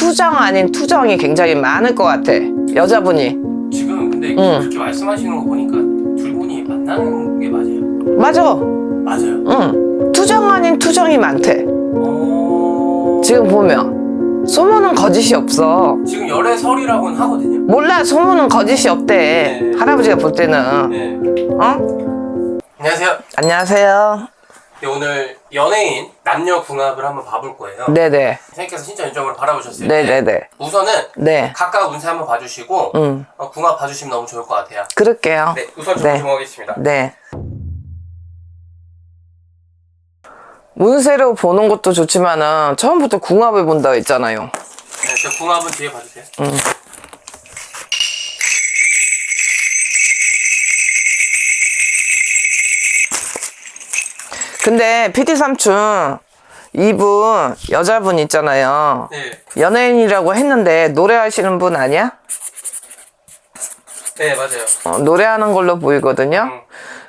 투정 아닌 투정이 굉장히 많을 것 같아. 여자분이. 지금 근데 응. 그렇게 말씀하시는 거 보니까 둘 분이 만나는 게 맞아요. 맞아. 맞아요. 응. 투정 아닌 투정이 많대. 어... 지금 보면. 소문은 거짓이 없어. 지금 열애 설이라고는 하거든요. 몰라, 소문은 거짓이 없대. 네. 할아버지가 볼 때는. 네. 어? 안녕하세요. 안녕하세요. 네, 오늘 연예인 남녀 궁합을 한번 봐볼 거예요. 네네. 선생님께서 신청 받아보셨을 때 네네네. 우선은 네. 각각 운세 한번 봐주시고 응. 어, 궁합 봐주시면 너무 좋을 것 같아요. 그럴게요. 네, 우선 네. 주목하겠습니다. 네. 운세로 보는 것도 좋지만은 처음부터 궁합을 본다 했잖아요. 네, 저 궁합은 뒤에 봐주세요. 근데 PD 삼촌 이분 여자분 있잖아요. 네, 연예인이라고 했는데 노래하시는 분 아니야? 네 맞아요. 어, 노래하는 걸로 보이거든요. 음.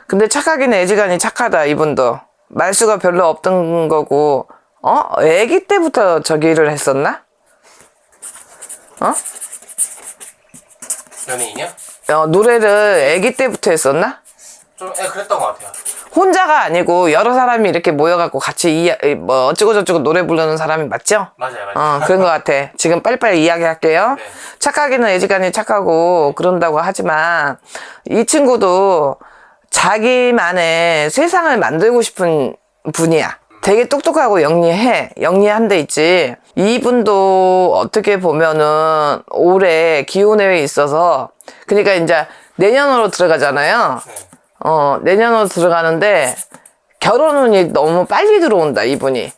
근데 착하긴 애지간히 착하다 이분도 말수가 별로 없던 거고 어 아기 때부터 저기를 했었나? 어? 연예인이요? 어, 노래를 아기 때부터 했었나? 좀, 예, 그랬던 것 같아요. 혼자가 아니고 여러 사람이 이렇게 모여갖고 같이 이야, 뭐 어쩌고 저쩌고 노래 부르는 사람이 맞죠? 맞아요, 맞아요. 어 그런 것 같아. 지금 빨리빨리 이야기할게요. 네. 착하기는 애지간히 착하고 그런다고 하지만 이 친구도 자기만의 세상을 만들고 싶은 분이야. 되게 똑똑하고 영리해. 영리한 데 있지. 이분도 어떻게 보면은 올해 기혼회에 있어서 그러니까 이제 내년으로 들어가잖아요. 네. 어, 내년으로 들어가는데 결혼 운이 너무 빨리 들어온다, 이분이.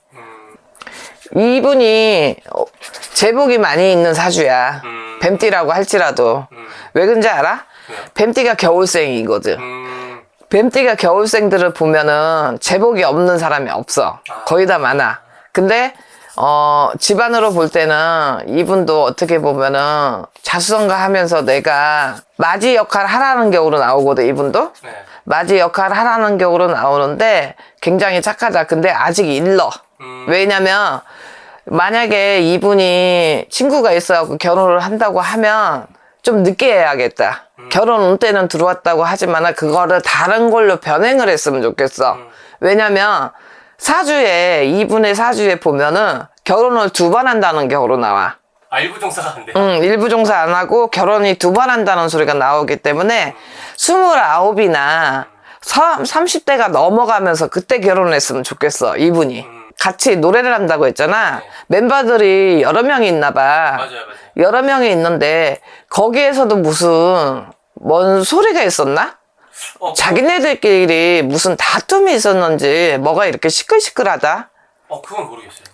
음, 이분이 어, 제복이 많이 있는 사주야. 음. 뱀띠라고 할지라도. 음, 왜 그런지 알아? 왜요? 뱀띠가 겨울생이거든. 음, 뱀띠가 겨울생들을 보면은 제복이 없는 사람이 없어. 거의 다 많아. 근데 어 집안으로 볼 때는 이분도 어떻게 보면은 자수성가 하면서 내가 맞이 역할 하라는 격으로 나오거든 이분도 네. 맞이 역할 하라는 격으로 나오는데 굉장히 착하다 근데 아직 일러 음, 왜냐면 만약에 이분이 친구가 있어갖고 결혼을 한다고 하면 좀 늦게 해야겠다. 결혼 운 때는 들어왔다고 하지만 그거를 다른 걸로 변행을 했으면 좋겠어. 왜냐면 사주에 이분의 사주에 보면은 결혼을 두 번 한다는 격으로 나와. 아, 일부 종사가 안 돼요. 응, 일부 종사 안 하고 결혼이 두 번 한다는 소리가 나오기 때문에 스물아홉이나 30대가 넘어가면서 그때 결혼했으면 좋겠어, 이분이. 같이 노래를 한다고 했잖아. 멤버들이 여러 명이 있나 봐. 맞아요, 맞아요. 여러 명이 있는데 거기에서도 무슨 뭔 소리가 있었나? 어, 자기네들끼리 무슨 다툼이 있었는지 뭐가 이렇게 시끌시끌하다? 어, 그건 모르겠어요.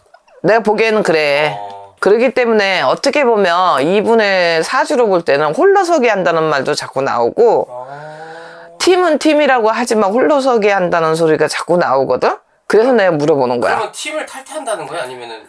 내가 보기에는 그래. 어, 그러기 때문에 어떻게 보면 이분의 사주로 볼 때는 홀로서기 한다는 말도 자꾸 나오고 어... 팀은 팀이라고 하지만 홀로서기 한다는 소리가 자꾸 나오거든? 그래서 내가 물어보는 거야. 그러면 팀을 탈퇴한다는 거예요? 아니면은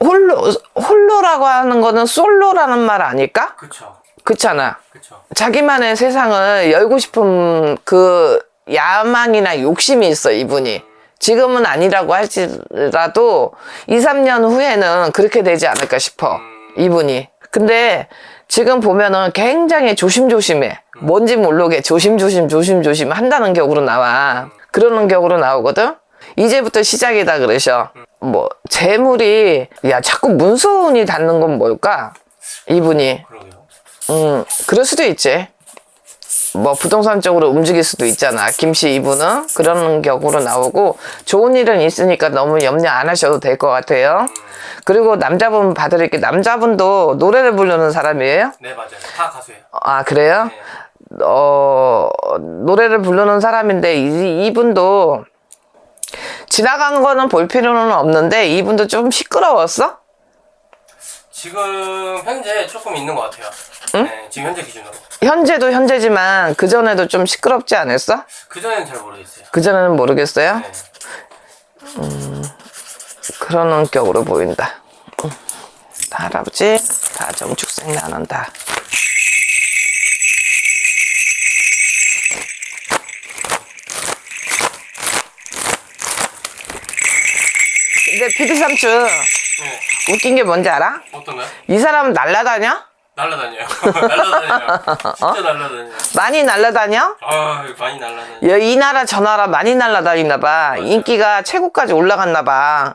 홀로, 홀로라고 하는 거는 솔로라는 말 아닐까? 그쵸, 그렇잖아. 그쵸. 자기만의 세상을 열고 싶은 그 야망이나 욕심이 있어, 이분이. 지금은 아니라고 할지라도 2, 3년 후에는 그렇게 되지 않을까 싶어, 이분이. 근데 지금 보면은 굉장히 조심조심해. 뭔지 모르게 조심조심, 조심조심 한다는 격으로 나와. 그러는 격으로 나오거든? 이제부터 시작이다 그러셔. 뭐, 재물이, 야, 자꾸 문서운이 닿는 건 뭘까? 이분이. 그러게요. 음, 그럴 수도 있지. 뭐 부동산 쪽으로 움직일 수도 있잖아. 김씨 이분은 그런 격으로 나오고 좋은 일은 있으니까 너무 염려 안 하셔도 될 것 같아요. 그리고 남자분 봐드릴게 남자분도 노래를 부르는 사람이에요? 네, 맞아요. 다 가수예요. 아 그래요? 네. 어 노래를 부르는 사람인데 이, 이분도 지나간 거는 볼 필요는 없는데 이분도 좀 시끄러웠어? 지금 현재 조금 있는 것 같아요. 네, 지금 현재 기준으로. 현재도 현재지만 그 전에도 좀 시끄럽지 않았어? 그 전에는 잘 모르겠어요. 그 전에는 모르겠어요. 네. 그런 격으로 보인다. 응. 할아버지 다 정축생 나는다. 근데 피디 삼촌 네. 웃긴 게 뭔지 알아? 이 사람은 날라다녀? 날라다녀요. 날라다녀요. 진짜 날라다녀요. 많이 날라다녀? 아 많이 날라다녀. 야, 이 나라 저 나라 많이 날라다니나 봐. 인기가 최고까지 올라갔나 봐.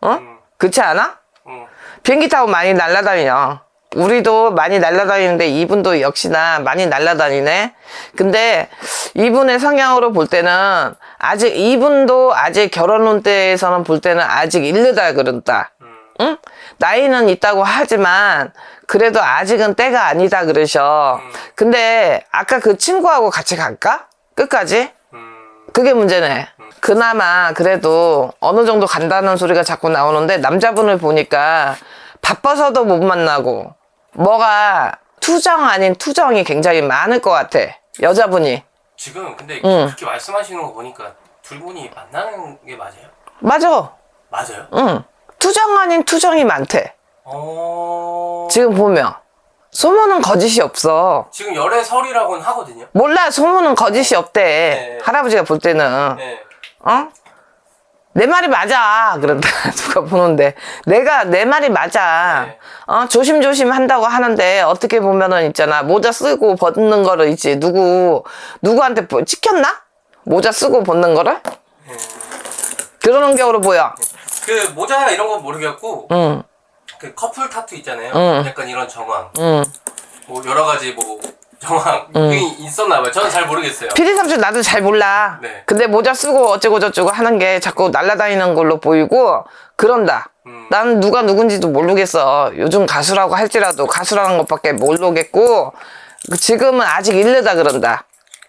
어? 음. 그렇지 않아? 응. 비행기 타고 많이 날라다녀. 우리도 많이 날라다니는데 이분도 역시나 많이 날라다니네. 근데 이분의 성향으로 볼 때는 아직 이분도 아직 결혼 운대에서는 볼 때는 아직 일르다 그런다. 음. 응? 나이는 있다고 하지만 그래도 아직은 때가 아니다 그러셔. 근데 아까 그 친구하고 같이 갈까? 끝까지? 음. 그게 문제네. 그나마 그래도 어느 정도 간다는 소리가 자꾸 나오는데 남자분을 보니까 바빠서도 못 만나고 뭐가 투정 아닌 투정이 굉장히 많을 것 같아. 여자분이. 지금 근데 응. 그렇게 말씀하시는 거 보니까 둘 분이 만나는 게 맞아요? 맞아. 맞아요. 응. 투정 아닌 투정이 많대. 어. 지금 보면. 소문은 거짓이 없어. 지금 열애 설이라고는 하거든요. 몰라, 소문은 거짓이 없대. 네. 할아버지가 볼 때는. 네. 어? 내 말이 맞아. 그런다. 누가 보는데. 내가, 내 말이 맞아. 네. 어, 조심조심 한다고 하는데, 어떻게 보면은 있잖아. 모자 쓰고 벗는 거를 있지. 누구, 누구한테 뭐 찍혔나? 모자 쓰고 벗는 거를? 그러는 경우로 보여. 그 모자 이런 건 모르겠고 응, 그 커플 타투 있잖아요. 응. 약간 이런 정황. 응. 뭐 여러 가지 뭐 정황이 있었나 봐요. 저는 잘 모르겠어요. 피디 삼촌 나도 잘 몰라. 네. 근데 모자 쓰고 어쩌고 저쩌고 하는 게 자꾸 날아다니는 걸로 보이고, 그런다. 음. 난 누가 누군지도 모르겠어. 요즘 가수라고 할지라도 가수라는 것밖에 모르겠고, 그 지금은 아직 일르다 그런다.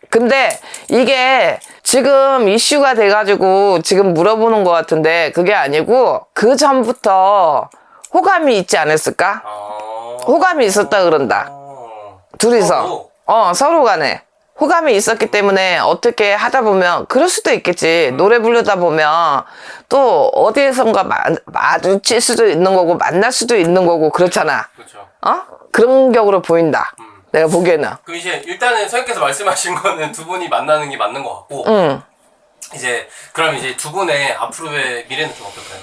근데 이게 지금 이슈가 돼가지고 지금 물어보는 것 같은데 그게 아니고 그 전부터 호감이 있지 않았을까? 어. 호감이 있었다 그런다. 어. 둘이서. 어, 서로 간에. 호감이 있었기 때문에 어떻게 하다 보면 그럴 수도 있겠지. 노래 부르다 보면 또 어디에선가 마, 마주칠 수도 있는 거고 만날 수도 있는 거고 그렇잖아. 그렇죠. 어? 그런 격으로 보인다. 음. 내가 보기에는. 그 이제 일단은 선생님께서 말씀하신 거는 두 분이 만나는 게 맞는 것 같고 응. 이제 그럼 이제 두 분의 앞으로의 미래는 좀 어떨까요?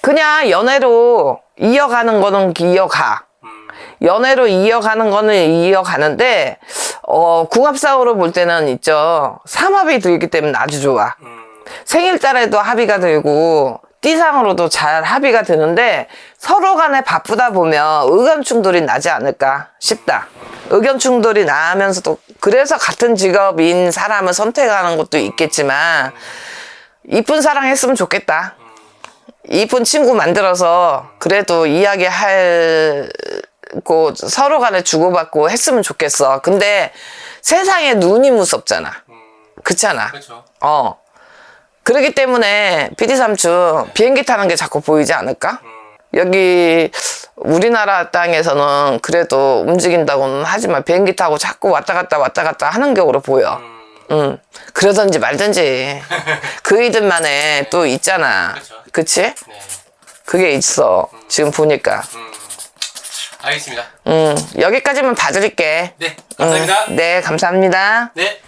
그냥 연애로 이어가는 거는 이어가. 음. 연애로 이어가는 거는 이어가는데, 어, 궁합상으로 볼 때는 있죠. 삼합이 들기 때문에 아주 좋아. 음. 생일달에도 합의가 되고, 띠상으로도 잘 합의가 되는데, 서로 간에 바쁘다 보면 의견 충돌이 나지 않을까 싶다. 의견 충돌이 나면서도, 그래서 같은 직업인 사람을 선택하는 것도 있겠지만, 이쁜 사랑 했으면 좋겠다. 이쁜 친구 만들어서 그래도 이야기하고 서로 간에 주고받고 했으면 좋겠어. 근데 세상에 눈이 무섭잖아. 그렇잖아. 그렇죠. 어. 그렇기 때문에 PD 삼촌 비행기 타는 게 자꾸 보이지 않을까? 음. 여기 우리나라 땅에서는 그래도 움직인다고는 하지만 비행기 타고 자꾸 왔다 갔다 왔다 갔다 하는 격으로 보여. 음. 응. 그러든지 말든지. 그이들만의 또 있잖아. 그치? 네. 그게 있어. 지금 보니까. 음. 알겠습니다. 음, 여기까지만 봐드릴게. 네. 감사합니다. 음, 네, 감사합니다. 네.